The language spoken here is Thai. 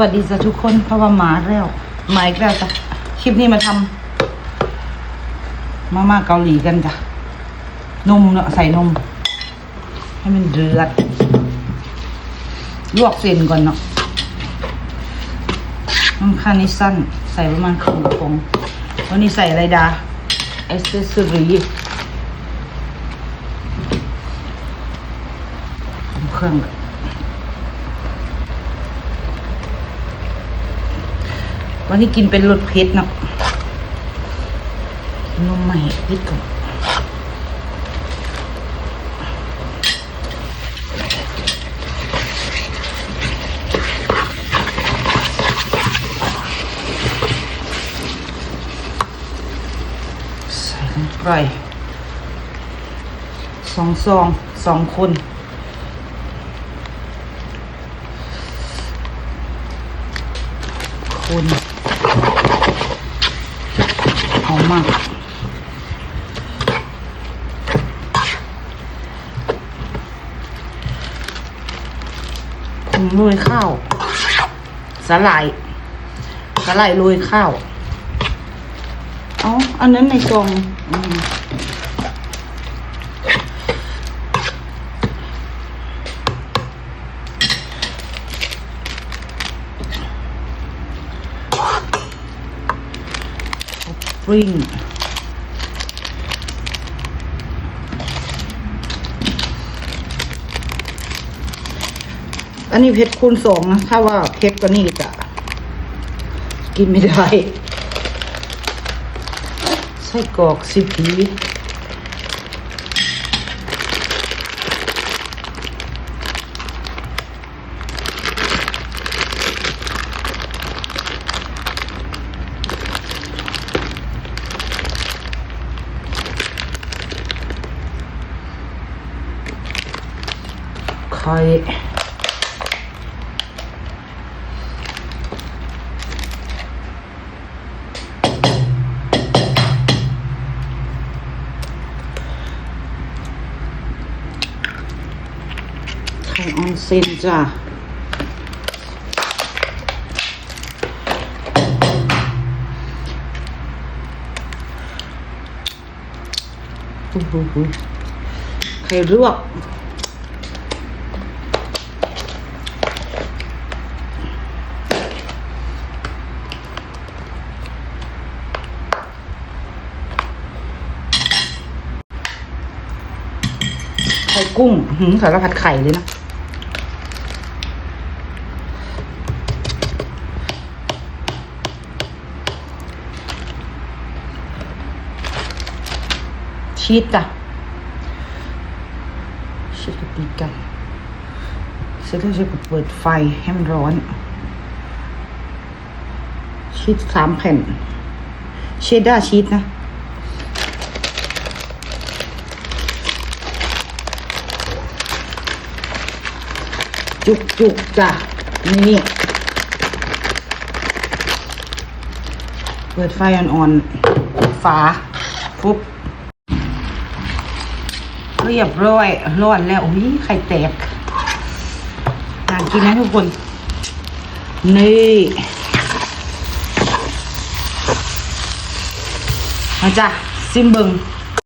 วัสดีจ้ะทุกคนเพราะว่าหมาแล้วมาอีกแล้วจ้ะคลิปนี้มาทำมาม่าเกาหลีกันจ้ะนมเนาะใส่นม ให้มันเดือดลวกเส้นก่อนเนาะน้ำคานิสั้นใส่ประมาณครึ่งกระป๋องวันนี้ใส่อะไรดาเอสเซสซอรีเครื่องก่อน วันนี้กินเป็นรสเผ็ดเนาะนมใหม่เผ็ดก่อนใส่ลงไปสองซองสองคนคน หอมมากผงโรยข้าว สาหร่าย สาหร่ายโรยข้าว เอาอันนั้นในกล่อง ปริงอันนี้เพชรคูณสองนะ ถ้าว่าเพชรก็นี่จะกินไม่ได้ไส้กรอกสิบ ปีไข่ไข่ออนเซนจ้ะโอ้โหไข่ลวก ไข่กุ้งหืมสารพัดไข่เลยนะชีสจ้ะชีสกับปีกไก่เสร็จแล้วจะเปิดไฟให้มันร้อน ชีสสามแผ่น เชดดาร์ชีสนะ จุกจุกจ้ะนี่เปิดไฟอ่อนๆฝาปุ๊บเรียบร้อยร้อนแล้วอุ้ยไข่แตกน่ากินนะทุกคน นี่มาจ้ะซิมเบิง